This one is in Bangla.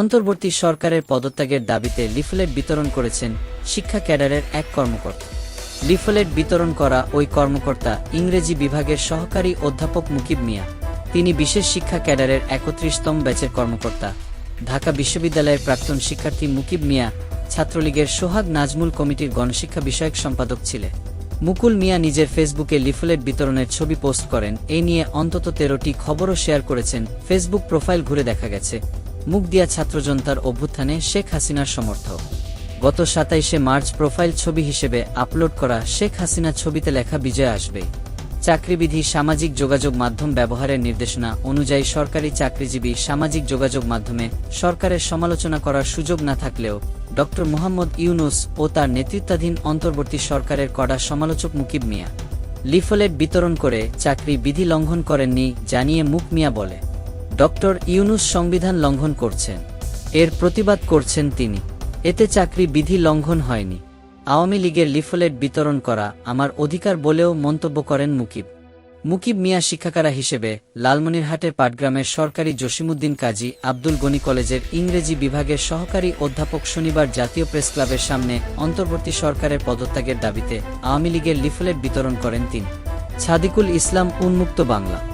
অন্তর্বর্তী সরকারের পদত্যাগের দাবিতে লিফলেট বিতরণ করেছেন শিক্ষা ক্যাডারের এক কর্মকর্তা। লিফলেট বিতরণ করা ওই কর্মকর্তা ইংরেজি বিভাগের সহকারী অধ্যাপক মুকিব মিয়া। তিনি বিশেষ শিক্ষা ক্যাডারের একত্রিশতম ব্যাচের কর্মকর্তা। ঢাকা বিশ্ববিদ্যালয়ের প্রাক্তন শিক্ষার্থী মুকিব মিয়া ছাত্রলীগের সোহাগ নাজমুল কমিটির গণশিক্ষা বিষয়ক সম্পাদক ছিলেন। মুকুল মিয়া নিজের ফেসবুকে লিফলেট বিতরণের ছবি পোস্ট করেন। এ নিয়ে অন্তত তেরোটি খবরও শেয়ার করেছেন। ফেসবুক প্রোফাইল ঘুরে দেখা গেছে। মুখ দিয়া ছাত্রজনতার অভ্যুত্থানে শেখ হাসিনার সমর্থক। গত সাতাইশে মার্চ প্রোফাইল ছবি হিসেবে আপলোড করা শেখ হাসিনা ছবিতে লেখা বিজয় আসবে। চাকরিবিধি সামাজিক যোগাযোগ মাধ্যম ব্যবহারের নির্দেশনা অনুযায়ী সরকারি চাকরিজীবী সামাজিক যোগাযোগ মাধ্যমে সরকারের সমালোচনা করার সুযোগ না থাকলেও ড. মোহাম্মদ ইউনুস ও তার নেতৃত্বাধীন অন্তর্বর্তী সরকারের কড়া সমালোচক মুকিব মিয়া। লিফলেট বিতরণ করে চাকরি বিধি লঙ্ঘন করেননি জানিয়ে মুখ মিয়া বলে। ডক্টর ইউনুস সংবিধান লঙ্ঘন করছেন। এর প্রতিবাদ করছেন তিনি। এতে চাকরি বিধি লঙ্ঘন হয়নি। আওয়ামী লীগের লিফলেট বিতরণ করা আমার অধিকার বলেও মন্তব্য করেন মুকিব। মুকিব মিয়া শিক্ষাকারা হিসেবে লালমনিরহাটের পাটগ্রামের সরকারি জসিমুদ্দিন কাজী আব্দুল গনি কলেজের ইংরেজি বিভাগের সহকারী অধ্যাপক শনিবার জাতীয় প্রেস ক্লাবের সামনে অন্তর্বর্তী সরকারের পদত্যাগের দাবিতে আওয়ামী লীগের লিফলেট বিতরণ করেন তিনি। ছাদিকুল ইসলাম উন্মুক্ত বাংলা।